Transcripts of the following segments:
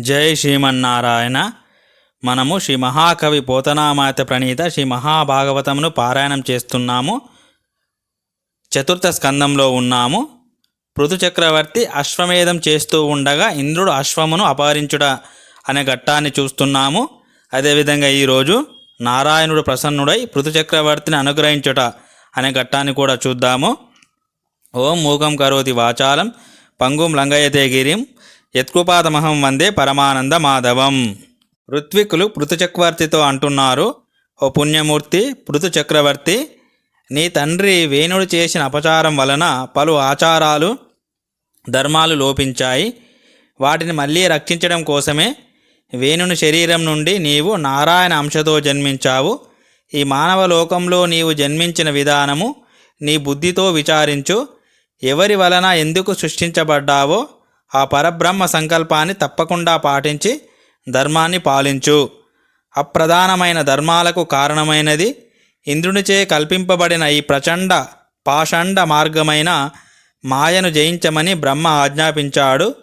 జై శ్రీమన్నారాయణ. మనము శ్రీ మహాకవి పోతనామాత ప్రణీత శ్రీ మహాభాగవతమును పారాయణం చేస్తున్నాము. చతుర్థ స్కందంలో ఉన్నాము. పృథు చక్రవర్తి అశ్వమేధం చేస్తూ ఉండగా ఇంద్రుడు అశ్వమును అపహరించుట అనే ఘట్టాన్ని చూస్తున్నాము. అదేవిధంగా ఈరోజు నారాయణుడు ప్రసన్నుడై పృథు చక్రవర్తిని అనుగ్రహించుట అనే ఘట్టాన్ని కూడా చూద్దాము. ఓం మూకం కరోతి వాచాలం పంగుం లంగయతే గిరిం యత్కృపాదమహం వందే పరమానంద మాధవం ఋత్వికులు పృతుచక్రవర్తితో అంటున్నారు ఓ పుణ్యమూర్తి పృతుచక్రవర్తి నీ తండ్రి వేణుడు చేసిన అపచారం వలన పలు ఆచారాలు ధర్మాలు లోపించాయి. వాటిని మళ్ళీ రక్షించడం కోసమే వేణుని శరీరం నుండి నీవు నారాయణ అంశతో జన్మించావు. ఈ మానవ లోకంలో నీవు జన్మించిన విధానము నీ బుద్ధితో విచారించు. ఎవరి వలన ఎందుకు సృష్టించబడ్డావో ఆ పరబ్రహ్మ సంకల్పాన్ని తప్పకుండా పాటించి ధర్మాన్ని పాలించు. అప్రధానమైన ధర్మాలకు కారణమైనది ఇంద్రునిచే కల్పింపబడిన ఈ ప్రచండ పాషండ మార్గమైన మాయను జయించమని బ్రహ్మ ఆజ్ఞాపించాడు.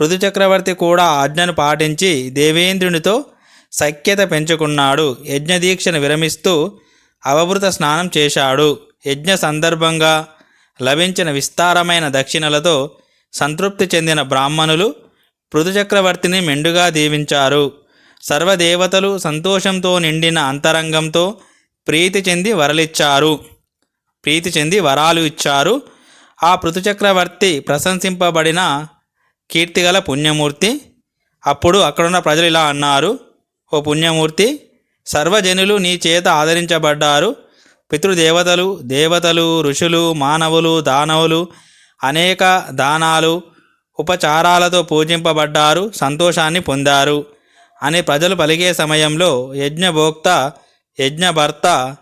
పృథుచక్రవర్తి కూడా ఆజ్ఞను పాటించి దేవేంద్రునితో సఖ్యత పెంచుకున్నాడు. యజ్ఞదీక్షను విరమిస్తూ అవభృత స్నానం చేశాడు. యజ్ఞ సందర్భంగా లభించిన విస్తారమైన దక్షిణలతో సంతృప్తి చెందిన బ్రాహ్మణులు పృథుచక్రవర్తిని మెండుగా దీవించారు. సర్వదేవతలు సంతోషంతో నిండిన అంతరంగంతో ప్రీతి చెంది వరలిచ్చారు. ప్రీతి చెంది వరాలు ఇచ్చారు. ఆ పృథుచక్రవర్తి ప్రశంసింపబడిన కీర్తిగల పుణ్యమూర్తి అప్పుడు అక్కడున్న ప్రజలు ఇలా అన్నారు ఓ పుణ్యమూర్తి సర్వజనులు నీ చేత ఆదరించబడ్డారు. పితృదేవతలు దేవతలు ఋషులు మానవులు దానవులు అనేక దానాలు ఉపచారాలతో పూజింపబడ్డారు సంతోషాన్ని పొందారు అని ప్రజలు పలికే సమయంలో యజ్ఞభోక్త యజ్ఞభర్త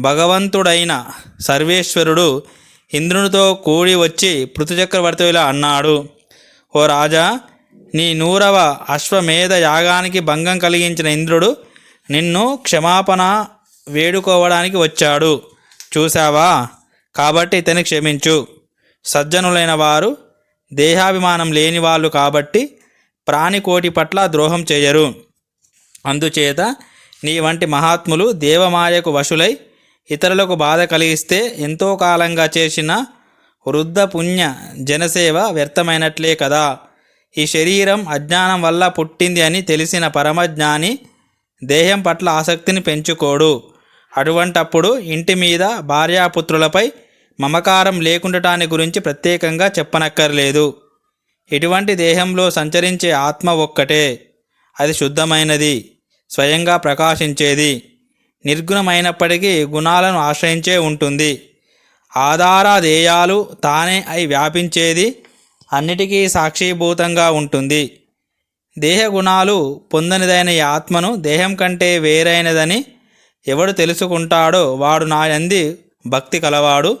భగవంతుడైన సర్వేశ్వరుడు ఇంద్రునితో కూడి వచ్చి పృథుచక్రవర్తిలా అన్నాడు ఓ రాజా నీ నూరవ అశ్వమేధ యాగానికి భంగం కలిగించిన ఇంద్రుడు నిన్ను క్షమాపణ వేడుకోవడానికి వచ్చాడు. చూసావా కాబట్టి ఇతని క్షమించు. సజ్జనులైన వారు దేహాభిమానం లేని వాళ్ళు కాబట్టి ప్రాణికోటి పట్ల ద్రోహం చేయరు. అందుచేత నీ వంటి మహాత్ములు దేవమాయకు వశులై ఇతరులకు బాధ కలిగిస్తే ఎంతో కాలంగా చేసిన వృద్ధ పుణ్య జనసేవ వ్యర్థమైనట్లే కదా. ఈ శరీరం అజ్ఞానం వల్ల పుట్టింది అని తెలిసిన పరమజ్ఞాని దేహం పట్ల ఆసక్తిని పెంచుకోడు. అటువంటప్పుడు ఇంటి మీద భార్యాపుత్రులపై మమకారం లేకుండటాన్ని గురించి ప్రత్యేకంగా చెప్పనక్కర్లేదు. ఇటువంటి దేహంలో సంచరించే ఆత్మ ఒక్కటే. అది శుద్ధమైనది స్వయంగా ప్రకాశించేది. నిర్గుణమైనప్పటికీ గుణాలను ఆశ్రయించే ఉంటుంది. ఆధారాధేయాలు తానే అయి వ్యాపించేది అన్నిటికీ సాక్షిభూతంగా ఉంటుంది. దేహ గుణాలు పొందనిదైన ఈ ఆత్మను దేహం కంటే వేరైనదని ఎవడు తెలుసుకుంటాడో వాడు నాయంది భక్తి కలవాడు.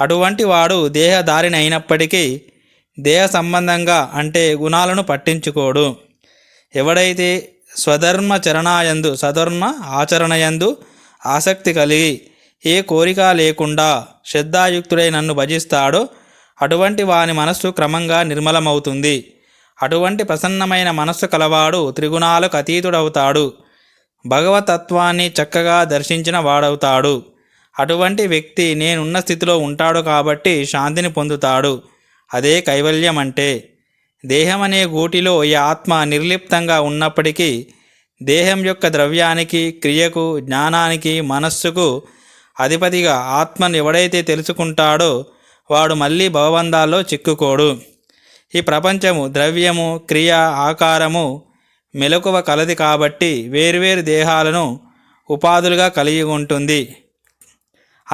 అటువంటి వాడు దేహదారిని అయినప్పటికీ దేహ సంబంధంగా అంటే గుణాలను పట్టించుకోడు. ఎవడైతే స్వధర్మ చరణాయందు సధర్మ ఆచరణయందు ఆసక్తి కలిగి ఏ కోరిక లేకుండా శ్రద్ధాయుక్తుడై నన్ను భజిస్తాడో అటువంటి వాని మనస్సు క్రమంగా నిర్మలమవుతుంది. అటువంటి ప్రసన్నమైన మనస్సు కలవాడు త్రిగుణాలకు అతీతుడవుతాడు. భగవతత్వాన్ని చక్కగా దర్శించిన వాడవుతాడు. అటువంటి వ్యక్తి నేనున్న స్థితిలో ఉంటాడు కాబట్టి శాంతిని పొందుతాడు. అదే కైవల్యం అంటే దేహం అనే గూటిలో ఈ ఆత్మ నిర్లిప్తంగా ఉన్నప్పటికీ దేహం యొక్క ద్రవ్యానికి క్రియకు జ్ఞానానికి మనస్సుకు అధిపతిగా ఆత్మను ఎవడైతే తెలుసుకుంటాడో వాడు మళ్ళీ భవబంధాల్లో చిక్కుకోడు. ఈ ప్రపంచము ద్రవ్యము క్రియ ఆకారము మెలకువ కలది కాబట్టి వేర్వేరు దేహాలను ఉపాధులుగా కలిగి ఉంటుంది.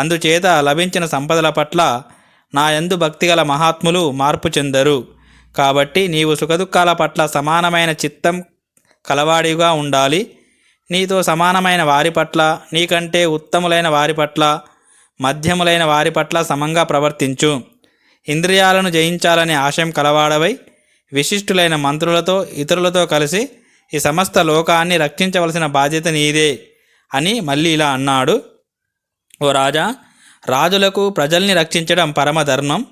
అందుచేత లభించిన సంపదల పట్ల నా యందు భక్తిగల మహాత్ములు మార్పు చెందరు. కాబట్టి నీవు సుఖదుఖాల పట్ల సమానమైన చిత్తం కలవాడిగా ఉండాలి. నీతో సమానమైన వారి పట్ల నీకంటే ఉత్తములైన వారి పట్ల మధ్యములైన వారి పట్ల సమంగా ప్రవర్తించు. ఇంద్రియాలను జయించాలనే ఆశయం కలవాడవై విశిష్టులైన మంత్రులతో ఇతరులతో కలిసి ఈ సమస్త లోకాన్ని రక్షించవలసిన బాధ్యత నీదే అని మళ్ళీ ఇలా అన్నాడు. ఓ రాజా రాజులకు ప్రజల్ని రక్షించడం పరమధర్మం.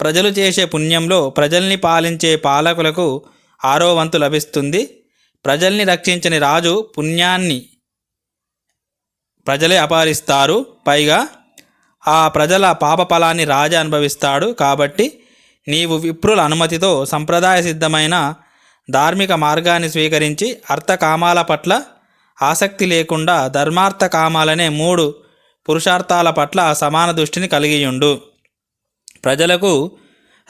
ప్రజలు చేసే పుణ్యంలో ప్రజల్ని పాలించే పాలకులకు ఆరో వంతు లభిస్తుంది. ప్రజల్ని రక్షించని రాజు పుణ్యాన్ని ప్రజలే అపహరిస్తారు. పైగా ఆ ప్రజల పాప ఫలాన్ని రాజా అనుభవిస్తాడు. కాబట్టి నీవు విప్రుల అనుమతితో సంప్రదాయ సిద్ధమైన ధార్మిక మార్గాన్ని స్వీకరించి అర్థకామాల పట్ల ఆసక్తి లేకుండా ధర్మార్థ కామాలనే మూడు పురుషార్థాల పట్ల సమాన దృష్టిని కలిగియుండు. ప్రజలకు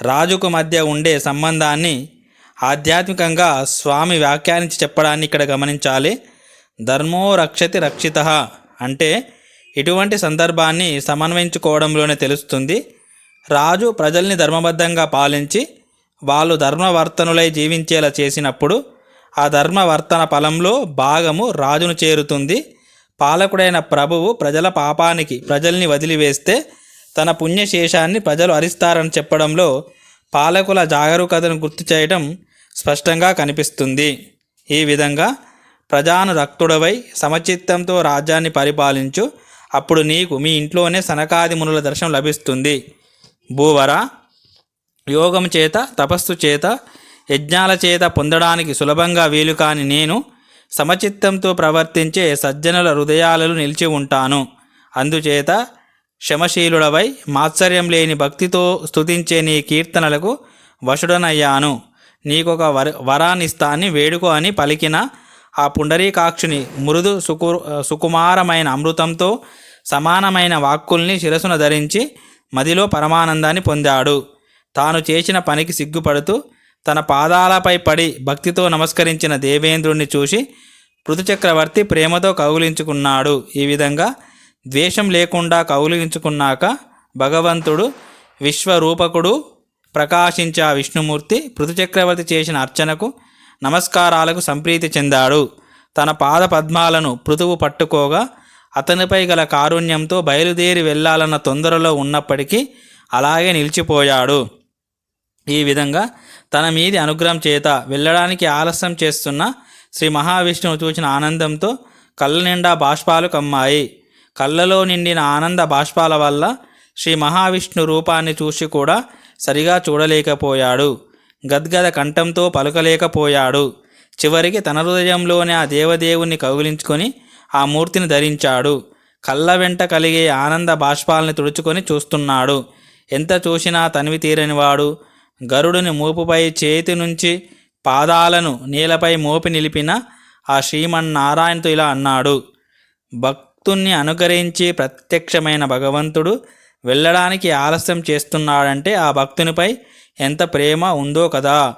రాజుకు మధ్య ఉండే సంబంధాన్ని ఆధ్యాత్మికంగా స్వామి వ్యాఖ్యానించి చెప్పడాన్ని ఇక్కడ గమనించాలి. ధర్మో రక్షతి రక్షిత అంటే ఇటువంటి సందర్భాన్ని సమన్వయించుకోవడంలోనే తెలుస్తుంది. రాజు ప్రజల్ని ధర్మబద్ధంగా పాలించి వాళ్ళు ధర్మవర్తనులై జీవించేలా చేసినప్పుడు ఆ ధర్మవర్తన ఫలంలో భాగము రాజును చేరుతుంది. పాలకుడైన ప్రభువు ప్రజల పాపానికి ప్రజల్ని వదిలివేస్తే తన పుణ్యశేషాన్ని ప్రజలు హరిస్తారని చెప్పడంలో పాలకుల జాగరూకతను గుర్తు చేయడం స్పష్టంగా కనిపిస్తుంది. ఈ విధంగా ప్రజాను రక్తుడవై సమచిత్తంతో రాజ్యాన్ని పరిపాలించు అప్పుడు నీకు మీ ఇంట్లోనే సనకాది మునుల దర్శనం లభిస్తుంది. భూవర యోగం చేత తపస్సు చేత యజ్ఞాల చేత పొందడానికి సులభంగా వీలు కాని నేను సమచిత్తంతో ప్రవర్తించే సజ్జనుల హృదయాలలో నిలిచి ఉంటాను. అందుచేత క్షమశీలుడవై మాత్సర్యం లేని భక్తితో స్తుతించే నీ కీర్తనలకు వశుడనయ్యాను. నీకొక వర వరాన్నిస్తాన్ని వేడుకో అని పలికిన ఆ పుండరీకాక్షుని మృదు సుకు సుకుమారమైన అమృతంతో సమానమైన వాక్కుల్ని శిరసున ధరించి మదిలో పరమానందాన్ని పొందాడు. తాను చేసిన పనికి సిగ్గుపడుతూ తన పాదాలపై పడి భక్తితో నమస్కరించిన దేవేంద్రుణ్ణి చూసి పృథుచక్రవర్తి ప్రేమతో కౌగులించుకున్నాడు. ఈ విధంగా ద్వేషం లేకుండా కౌగులించుకున్నాక భగవంతుడు విశ్వరూపకుడు ప్రకాశించే విష్ణుమూర్తి పృథుచక్రవర్తి చేసిన అర్చనకు నమస్కారాలకు సంప్రీతి చెందాడు. తన పాద పద్మాలను పృథువు పట్టుకోగా అతనిపై గల కారుణ్యంతో బయలుదేరి వెళ్ళాలన్న తొందరలో ఉన్నప్పటికీ అలాగే నిలిచిపోయాడు. ఈ విధంగా తన మీది అనుగ్రహం చేత వెళ్ళడానికి ఆలస్యం చేస్తున్న శ్రీ మహావిష్ణువు చూసిన ఆనందంతో కళ్ళ నిండా బాష్పాలు కమ్మాయి. కళ్ళలో నిండిన ఆనంద బాష్పాల వల్ల శ్రీ మహావిష్ణు రూపాన్ని చూసి కూడా సరిగా చూడలేకపోయాడు. గద్గద కంఠంతో పలుకలేకపోయాడు. చివరికి తన హృదయంలోనే ఆ దేవదేవుణ్ణి కౌగిలించుకొని ఆ మూర్తిని ధరించాడు. కళ్ళ వెంట కలిగే ఆనంద బాష్పాలని తుడుచుకొని చూస్తున్నాడు. ఎంత చూసినా తనివి తీరనివాడు గరుడుని మూపుపై చేతి నుంచి పాదాలను నేలపై మోపి నిలిపిన ఆ శ్రీమన్నారాయణతో ఇలా అన్నాడు. భక్తుణ్ణి అనుకరించి ప్రత్యక్షమైన భగవంతుడు వెళ్ళడానికి ఆలస్యం చేస్తున్నాడంటే ఆ భక్తునిపై ఎంత ప్రేమ ఉందో కదా.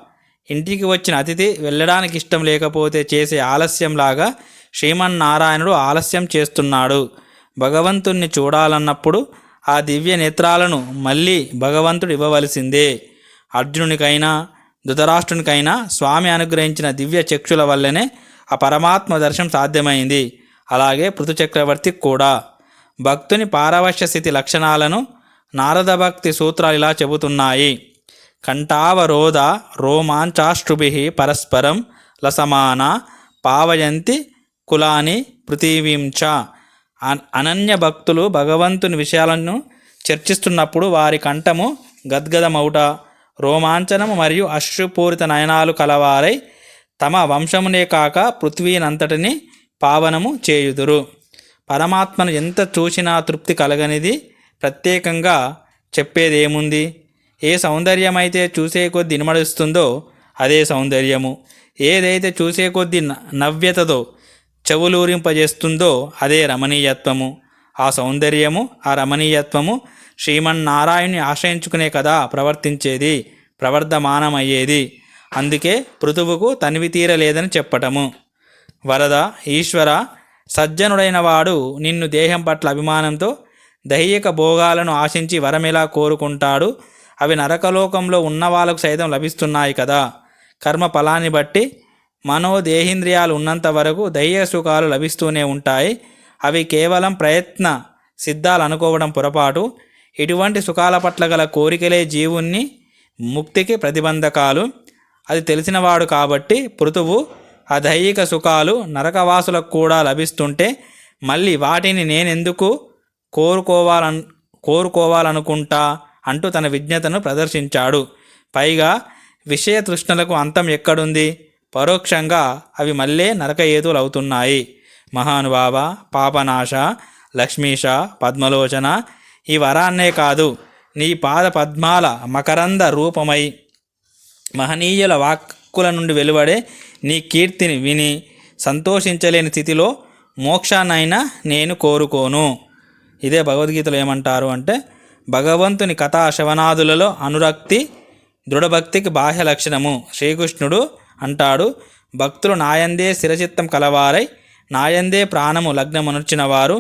ఇంటికి వచ్చిన అతిథి వెళ్ళడానికి ఇష్టం లేకపోతే చేసే ఆలస్యంలాగా శ్రీమన్నారాయణుడు ఆలస్యం చేస్తున్నాడు. భగవంతుణ్ణి చూడాలన్నప్పుడు ఆ దివ్య నేత్రాలను మళ్ళీ భగవంతుడు ఇవ్వవలసిందే. అర్జునునికైనా ధృతరాష్ట్రునికైనా స్వామి అనుగ్రహించిన దివ్య చక్షుల వల్లనే ఆ పరమాత్మ దర్శనం సాధ్యమైంది. అలాగే పృథు చక్రవర్తికి కూడా. భక్తుని పారవశ్య స్థితి లక్షణాలను నారద భక్తి సూత్రాలు ఇలా చెబుతున్నాయి. కంఠావరోధ రోమాంచాష్ట్రుభి పరస్పరం లసమాన పావయంతి కులాని పృథివీంచ అన్- అనన్య భక్తులు భగవంతుని విషయాలను చర్చిస్తున్నప్పుడు వారి కంఠము గద్గదమౌట. రోమాంచనము మరియు అశ్రుపూరిత నయనాలు కలవారై తమ వంశమునే కాక పృథ్వీనంతటిని పావనము చేయుదురు. పరమాత్మను ఎంత చూసినా తృప్తి కలగనిది ప్రత్యేకంగా చెప్పేదేముంది? ఏ సౌందర్యమైతే చూసే కొద్ది నిమడిస్తుందో అదే సౌందర్యము. ఏదైతే చూసే కొద్ది న- నవ్యతతో చెవులూరింపజేస్తుందో అదే రమణీయత్వము. ఆ సౌందర్యము ఆ రమణీయత్వము శ్రీమన్నారాయణ్ణి ఆశ్రయించుకునే కదా ప్రవర్తించేది ప్రవర్ధమానమయ్యేది. అందుకే పృథువుకు తనివి తీరలేదని చెప్పటము. వరద ఈశ్వర సజ్జనుడైన వాడు నిన్ను దేహం పట్ల అభిమానంతో దైహిక భోగాలను ఆశించి వరమెలా కోరుకుంటాడు? అవి నరకలోకంలో ఉన్న వాళ్ళకు సైతం లభిస్తున్నాయి కదా. కర్మ ఫలాన్ని బట్టి మనోదేహేంద్రియాలు ఉన్నంత వరకు దైహిక సుఖాలు లభిస్తూనే ఉంటాయి. అవి కేవలం ప్రయత్న సిద్ధాలు అనుకోవడం పొరపాటు. ఇటువంటి సుఖాల పట్ల గల కోరికలే జీవుణ్ణి ముక్తికి ప్రతిబంధకాలు. అది తెలిసినవాడు కాబట్టి పృథువు ఆ దైహిక సుఖాలు నరకవాసులకు కూడా లభిస్తుంటే మళ్ళీ వాటిని నేనెందుకు కోరుకోవాలన్ కోరుకోవాలనుకుంటా అంటూ తన విజ్ఞతను ప్రదర్శించాడు. పైగా విషయ తృష్ణలకు అంతం ఎక్కడుంది? పరోక్షంగా అవి మళ్ళీ నరక అవుతున్నాయి మహానుభావ పాపనాశ లక్ష్మీష పద్మలోచన ఈ వరాన్నే కాదు నీ పాద పద్మాల మకరంద రూపమై మహనీయుల వాక్కుల నుండి వెలువడే నీ కీర్తిని విని సంతోషించలేని స్థితిలో మోక్షాన్నైనా నేను కోరుకోను. ఇదే భగవద్గీతలో ఏమంటారు అంటే భగవంతుని కథా శవనాదులలో అనురక్తి దృఢభక్తికి బాహ్య లక్షణము. శ్రీకృష్ణుడు అంటాడు భక్తులు నాయందే స్థిరచిత్తం కలవారై నాయందే ప్రాణము లగ్నమునర్చిన వారు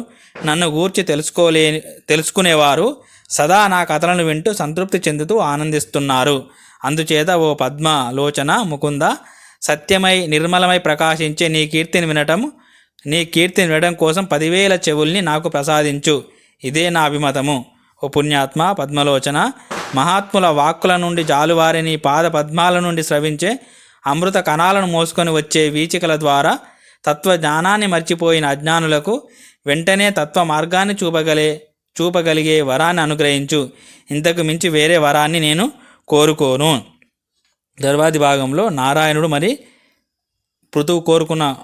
నన్ను గూర్చి తెలుసుకోలే తెలుసుకునేవారు సదా నా కథలను వింటూ సంతృప్తి చెందుతూ ఆనందిస్తున్నారు. అందుచేత ఓ పద్మలోచన ముకుంద సత్యమై నిర్మలమై ప్రకాశించే నీ కీర్తిని వినటం నీ కీర్తిని వినడం కోసం పదివేల చెవుల్ని నాకు ప్రసాదించు. ఇదే నా అభిమతము. ఓ పుణ్యాత్మ పద్మలోచన మహాత్ముల వాక్కుల నుండి జాలువారి నీ పాద పద్మాల నుండి స్రవించే అమృత కణాలను మోసుకొని వచ్చే వీచికల ద్వారా తత్వజ్ఞానాన్ని మర్చిపోయిన అజ్ఞానులకు వెంటనే తత్వ మార్గాన్ని చూపగలే చూపగలిగే వరాన్ని అనుగ్రహించు. ఇంతకు మించి వేరే వరాన్ని నేను కోరుకోను. తర్వాతి భాగంలో నారాయణుడు మరి పృథువు కోరుకున్న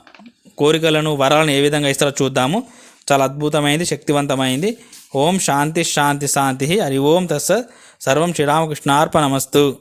కోరికలను వరాలను ఏ విధంగా ఇస్తారో చూద్దాము. చాలా అద్భుతమైంది శక్తివంతమైంది. ఓం శాంతి శాంతి శాంతి. హరి ఓం తస్సత్ సర్వం శ్రీరామకృష్ణార్పణమస్తు.